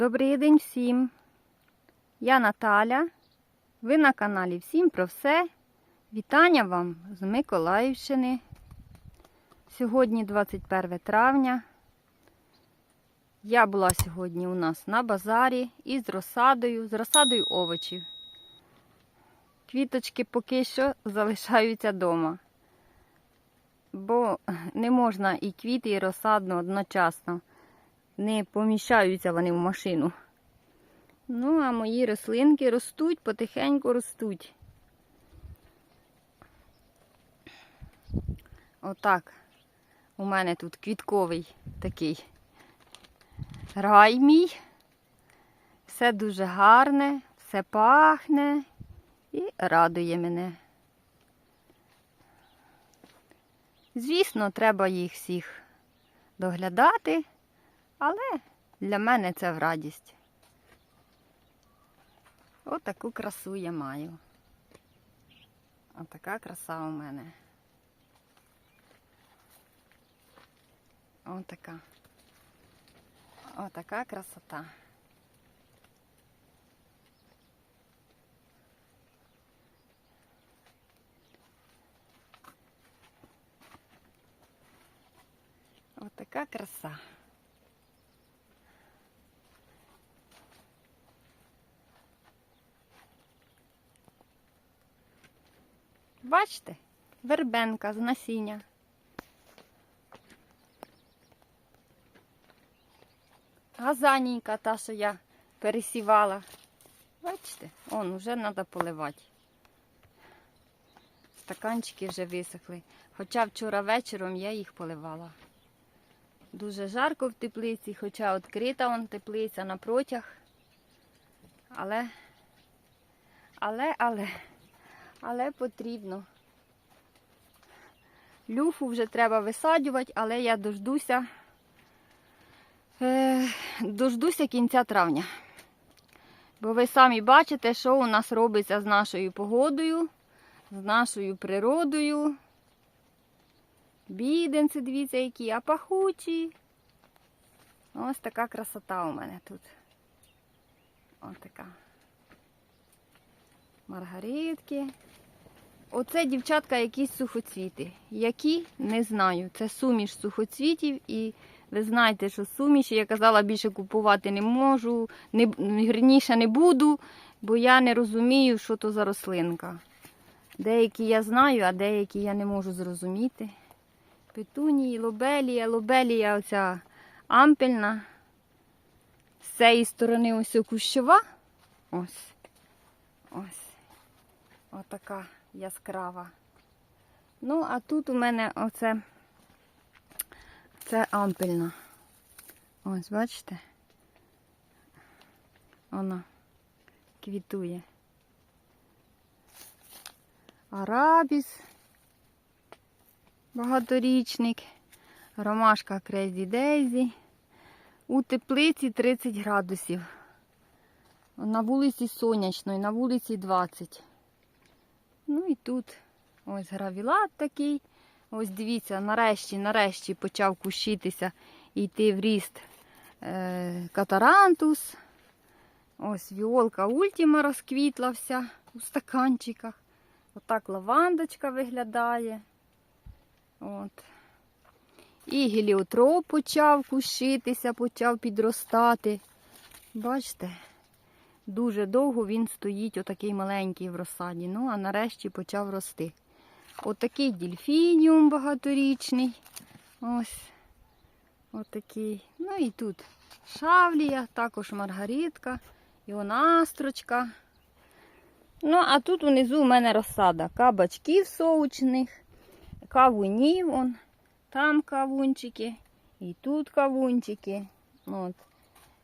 Добрий день всім. Я Наталя. Ви на каналі Всім про все. Вітання вам з Миколаївщини. Сьогодні 21 травня. Я була сьогодні у нас на базарі із розсадою, з розсадою овочів. Квіточки поки що залишаються вдома, бо не можна і квіти, і розсадну одночасно не поміщаються вони в машину. Ну, а мої рослинки ростуть, потихеньку ростуть. Отак. У мене тут квітковий такий рай мій. Все дуже гарне, все пахне і радує мене. Звісно, треба їх всіх доглядати. Але для мене це в радість. Отаку красу я маю. Отака краса у мене. Отака. Отака красота. Отака краса. Бачите, вербенка з насіння. Газанійка та, що я пересівала. Бачите, он вже треба поливати. Стаканчики вже висохли. Хоча вчора вечором я їх поливала. Дуже жарко в теплиці, хоча відкрита вон теплиця на протяг. Але, але, але. Але потрібно. Люфу вже треба висаджувати, але я дождуся, е, дождуся кінця травня. Бо ви самі бачите, що у нас робиться з нашою погодою, з нашою природою. Біденці, дивіться, які, а пахучі. Ось така красота у мене тут. Ось така. Маргаритки. Оце, дівчатка, якісь сухоцвіти. Які? Не знаю. Це суміш сухоцвітів і ви знаєте, що суміші, я казала, більше купувати не можу, не, вірніше не буду, бо я не розумію, що то за рослинка. Деякі я знаю, а деякі я не можу зрозуміти. Петунії, лобелія, лобелія оця ампельна. З цієї сторони ось кущова. Ось. Ось. Отака яскрава. Ну, а тут у мене оце це ампельна. Ось, бачите? Вона квітує. Арабіс, багаторічник, ромашка Крейзі Дейзі. У теплиці 30 градусів. На вулиці сонячної, на вулиці 20. Ну і тут ось гравілат такий. Ось дивіться, нарешті, нарешті почав кущитися і йти в ріст е, катарантус. Ось віолка ультіма розквітла вся у стаканчиках. Отак лавандочка виглядає. От. І геліотроп почав кущитися, почав підростати. Бачите? Дуже довго він стоїть, отакий маленький в розсаді. Ну, а нарешті почав рости. Отакий дельфініум багаторічний. Ось. Отакий. Ну і тут шавлія, також маргаритка, іонастрочка. Ну, а тут внизу у мене розсада. Кабачків соучних, кавунів. Он. Там кавунчики. І тут кавунчики. От.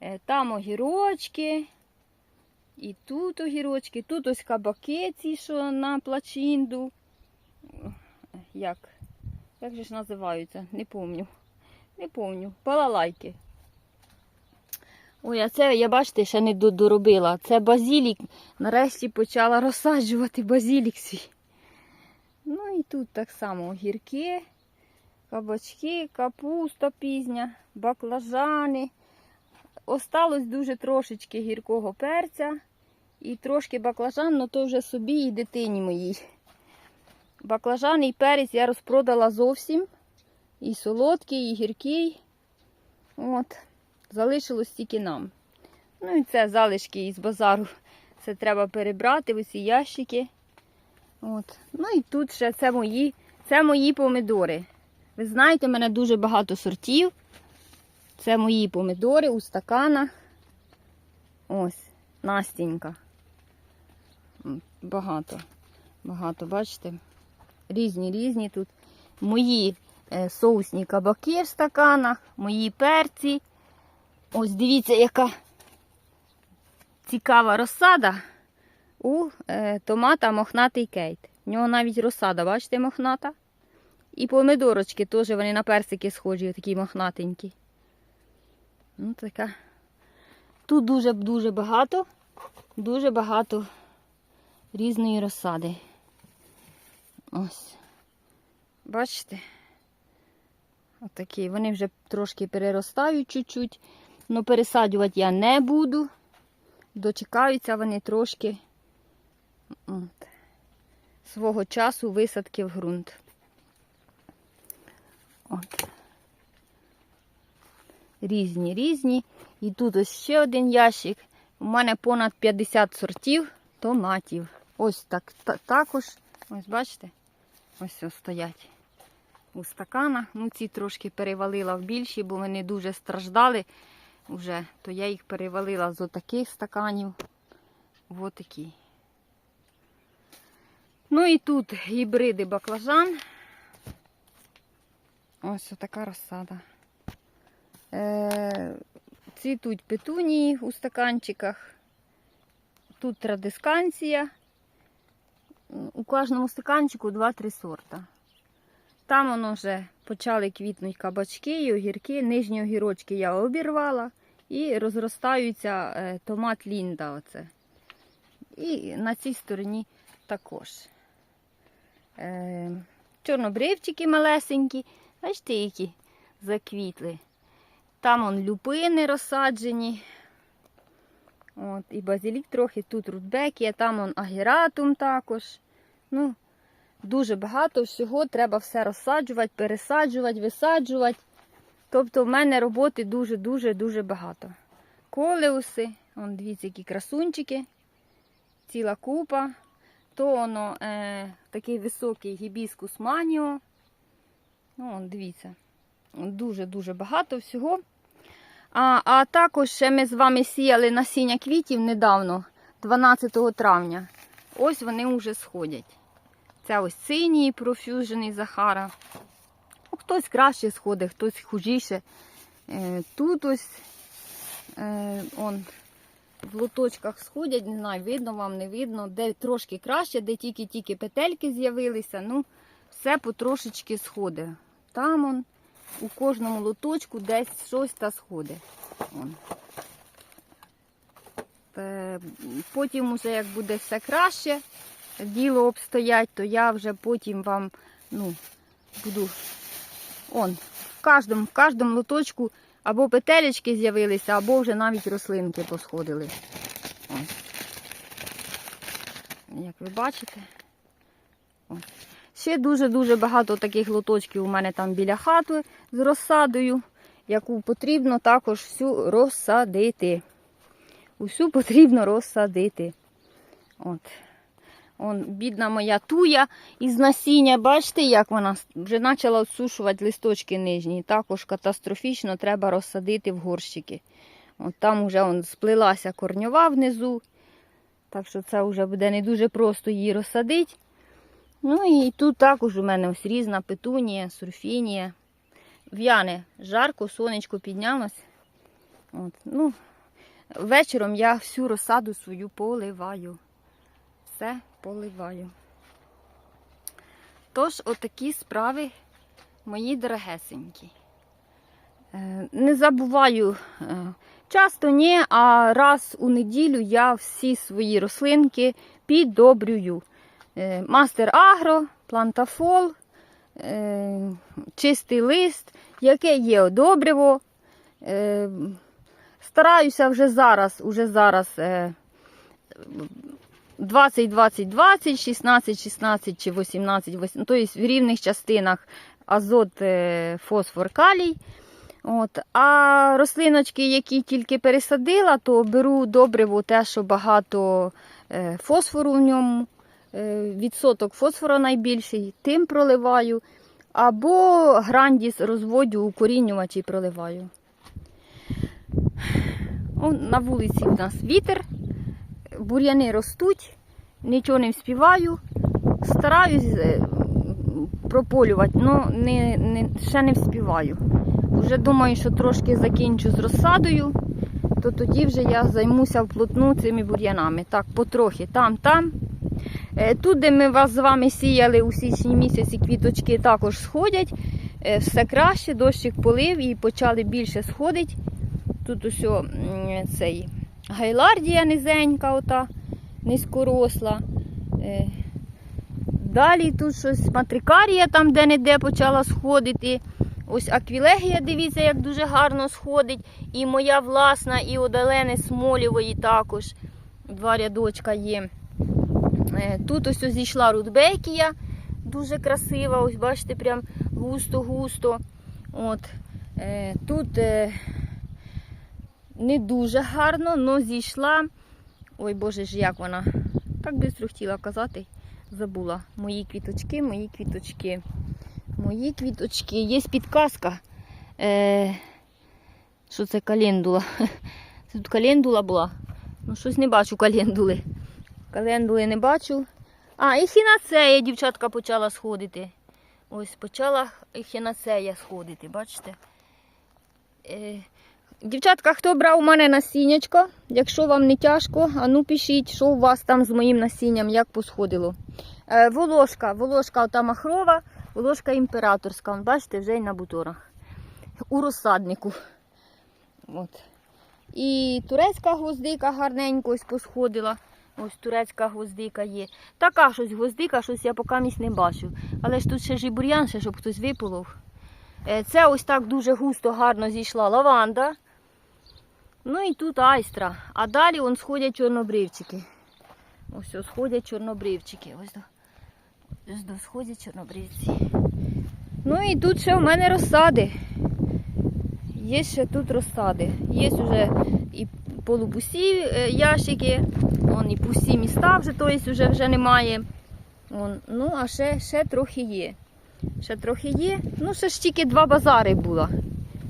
Е, Там огірочки. І тут огірочки, тут ось кабаки ці, що на плачинду. Як? Як же ж називаються? Не помню. Не помню. Балалайки. Ой, а це, я бачите, ще не доробила. Це базілік. Нарешті почала розсаджувати базілік свій. Ну і тут так само огірки, кабачки, капуста пізня, баклажани. осталось дуже трошечки гіркого перця і трошки баклажан, ну то вже собі і дитині моїй. Баклажан і перець я розпродала зовсім. І солодкий, і гіркий. От. Залишилось тільки нам. Ну і це залишки із базару. Це треба перебрати усі ящики. От. Ну і тут ще це мої, це мої помидори. Ви знаєте, в мене дуже багато сортів. Це мої помидори у стаканах. Ось, Настінька. Багато. Багато, бачите? Різні різні тут. Мої е, соусні кабаки в стаканах, мої перці. Ось дивіться, яка цікава розсада у е, томата мохнатий кейт. В нього навіть розсада, бачите, мохната. І помидорочки теж вони на персики схожі, такі мохнатенькі. Ну, така. Тут дуже-дуже багато, дуже багато різної розсади. Ось. Бачите? Отакі. Вони вже трошки переростають чуть-чуть. але пересаджувати я не буду. Дочекаються вони трошки от, свого часу висадки в ґрунт. От. Різні, різні. І тут ось ще один ящик. У мене понад 50 сортів томатів. Ось так та- також. Ось бачите? Ось ось стоять у стаканах. Ну, ці трошки перевалила в більші, бо вони дуже страждали вже. То я їх перевалила з отаких стаканів. в отакі. Ну і тут гібриди баклажан. Ось така розсада. Е, цвітуть петунії у стаканчиках. Тут традисканція. У кожному стаканчику 2-3 сорта. Там воно вже почали квітнути кабачки і огірки. Нижні огірочки я обірвала і розростаються е, томат лінда. Оце. І на цій стороні також. Е, чорнобривчики малесенькі. Бачите, які заквітли. Там он люпини розсаджені. От, і базилік трохи, тут рудбекія, там он агератум також. Ну, дуже багато всього, треба все розсаджувати, пересаджувати, висаджувати. Тобто в мене роботи дуже-дуже-дуже багато. Колеуси, он, дивіться, які красунчики, ціла купа. То воно е, такий високий гібіскус маніо. Ну, дивіться, дуже-дуже багато всього. А, а також ще ми з вами сіяли насіння квітів недавно, 12 травня. Ось вони вже сходять. Це ось синій профюжений Захара. Ну, Хтось краще сходить, хтось хужіше. Е, тут ось е, он, в лоточках сходять, не знаю, видно вам, не видно, де трошки краще, де тільки-тільки петельки з'явилися. Ну, все потрошечки сходить. Там он, у кожному лоточку десь щось та сходить. Он. Е, Потім, уже, як буде все краще, діло обстоять, то я вже потім вам ну, буду. Он, в кожному, в кожному лоточку або петелечки з'явилися, або вже навіть рослинки посходили. Ось. Як ви бачите. Ось. Ще дуже-дуже багато таких лоточків у мене там біля хати з розсадою, яку потрібно також всю розсадити. Усю потрібно розсадити. От. Он, бідна моя туя із насіння, бачите, як вона вже почала всушувати листочки нижні. Також катастрофічно треба розсадити в горщики. От там вже он, сплилася корньова внизу. Так що це вже буде не дуже просто її розсадити. Ну і тут також у мене ось різна петунія, сурфінія. В'яне жарко, сонечко піднялось. От, ну, вечором я всю розсаду свою поливаю. Все поливаю. Тож, отакі справи мої дорогесенькі. Е, Не забуваю, е, часто ні, а раз у неділю я всі свої рослинки піддобрюю. Е, Мастер Агро, плантафол, е, чистий лист, яке є одобриво. Е, стараюся вже зараз, уже зараз е, 20, 20, 20, 16, 16 чи 18, 18, тобто в рівних частинах азот, фосфор, калій. От. А рослиночки, які тільки пересадила, то беру добриво те, що багато фосфору в ньому. Е, відсоток фосфора найбільший, тим проливаю. Або грандіс розводю, укорінювач і проливаю. О, на вулиці в нас вітер, бур'яни ростуть, нічого не вспіваю. Стараюсь е, прополювати, але не, не, ще не вспіваю. Вже думаю, що трошки закінчу з розсадою, то тоді вже я займуся вплотну цими бур'янами. Так, потрохи, там, там. Е, Тут, де ми вас з вами сіяли у січні місяці, квіточки також сходять. Е, Все краще, дощик полив і почали більше сходити. Тут ось цей гайлардія низенька, ота, низькоросла. Е, Далі тут щось матрикарія там де-не-де почала сходити. Ось аквілегія, дивіться, як дуже гарно сходить. І моя власна, і Одалени Смолєвої також. Два рядочка є. Е, Тут ось зійшла рудбекія, дуже красива. Ось бачите, прям густо-густо. Е, Тут е, не дуже гарно, але зійшла. Ой, боже ж, як вона. Так швидко хотіла казати. Забула. Мої квіточки, мої квіточки. Мої квіточки. Є підказка. Що це календула? Це тут календула була. Ну, щось не бачу календули. Календули не бачу. А, і хінацея дівчатка почала сходити. Ось почала і хінацея сходити, бачите? Е, дівчатка, хто брав у мене насіннячко, якщо вам не тяжко, а ну пишіть, що у вас там з моїм насінням, як посходило. Е, волошка, волошка ота махрова, волошка імператорська. Вон, бачите, вже й на бутонах. У розсаднику. От. І турецька гвоздика гарненько ось посходила. Ось турецька гвоздика є. Така щось гвоздика, щось я поки місць не бачу. Але ж тут ще ж і бур'ян, ще, щоб хтось виполов. Е, Це ось так дуже густо гарно зійшла лаванда. Ну і тут айстра. А далі он сходять чорнобривчики. Ось сходять чорнобривчики. Ось до, ось до сходять чорнобривці. Ну і тут ще в мене розсади. Є ще тут розсади. Є вже і полупусі е, ящики, вон і пусті міста вже, тобто вже, вже немає. Вон, ну, а ще, ще трохи є. Ще трохи є. Ну, ще ж тільки два базари було.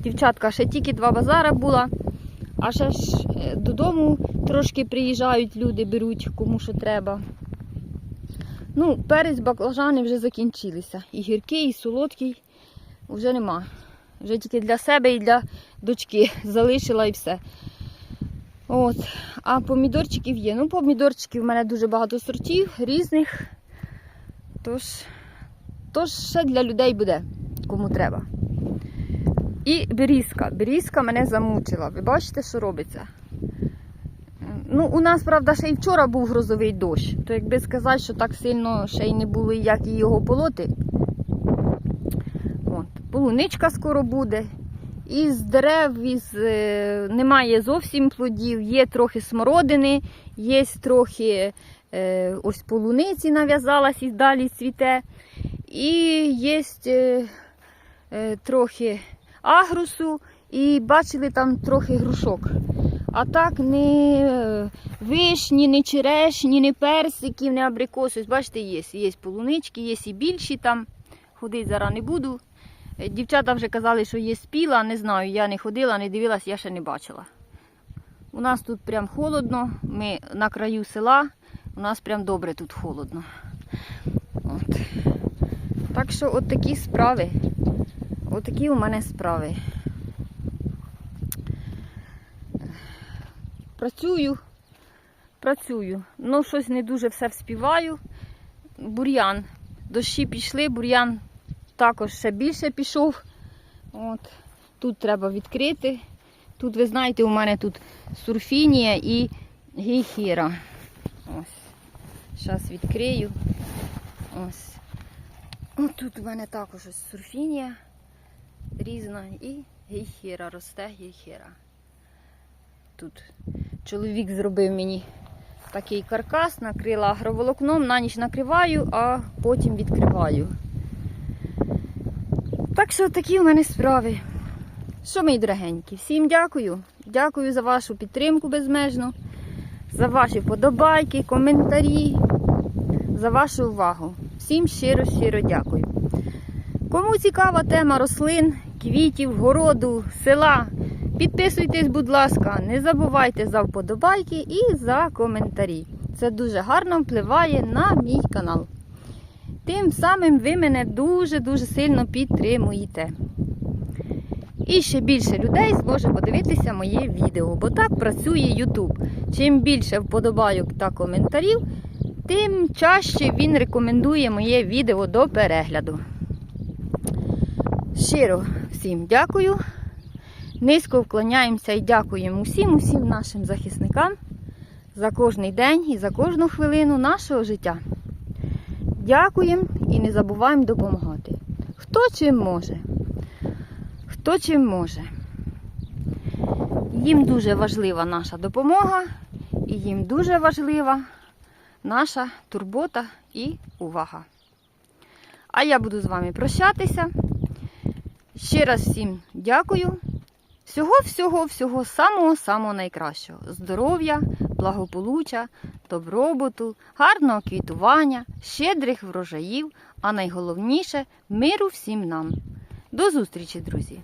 Дівчатка, ще тільки два базари було. А ще ж е, додому трошки приїжджають люди, беруть кому що треба. Ну, перець, баклажани вже закінчилися. І гіркий, і солодкий вже нема. Вже тільки для себе і для дочки залишила і все. От. А помідорчиків є. Ну, помідорчиків в мене дуже багато сортів різних. Тож, тож ще для людей буде, кому треба. І берізка. Берізка мене замучила. Ви бачите, що робиться? Ну, у нас, правда, ще й вчора був грозовий дощ. То якби сказати, що так сильно ще й не було, як і його полоти. От. Полуничка скоро буде. Із дерев із, е, немає зовсім плодів, є трохи смородини, є трохи е, ось полуниці нав'язалась і далі цвіте. І є е, е, трохи агрусу, і бачили там трохи грушок. А так не е, вишні, не черешні, не персиків, не абрикоси. Бачите, є. Є полунички, є і більші там. Ходити зараз не буду. Е, Дівчата вже казали, що є спіла, не знаю, я не ходила, не дивилась, я ще не бачила. У нас тут прям холодно, ми на краю села, у нас прям добре тут холодно. От. Так що от такі справи. От такі у мене справи. Працюю, працюю. Ну, щось не дуже все вспіваю. Бур'ян. Дощі пішли, бур'ян також ще більше пішов. От. Тут треба відкрити. Тут, ви знаєте, у мене тут сурфінія і гейхіра. Зараз відкрию. Ось. Тут у мене також ось сурфінія різна і гейхіра, росте гейхіра. тут чоловік зробив мені такий каркас, накрила агроволокном, на ніч накриваю, а потім відкриваю. Так що такі в мене справи. Що, мої дорогенькі, всім дякую. Дякую за вашу підтримку безмежну, за ваші вподобайки, коментарі, за вашу увагу. Всім щиро-щиро дякую. Кому цікава тема рослин, квітів, городу, села, підписуйтесь, будь ласка, не забувайте за вподобайки і за коментарі. Це дуже гарно впливає на мій канал. Тим самим ви мене дуже-дуже сильно підтримуєте. І ще більше людей зможе подивитися моє відео, бо так працює YouTube. Чим більше вподобайок та коментарів, тим чаще він рекомендує моє відео до перегляду. Щиро всім дякую. Низько вклоняємося і дякуємо усім, усім нашим захисникам за кожний день і за кожну хвилину нашого життя. Дякуємо і не забуваємо допомагати. Хто чим може? Хто чим може? Їм дуже важлива наша допомога, і їм дуже важлива наша турбота і увага. А я буду з вами прощатися. Ще раз всім дякую. Всього-всього, всього самого-самого найкращого. Здоров'я, благополуччя, добробуту, гарного квітування, щедрих врожаїв, а найголовніше миру всім нам. До зустрічі, друзі!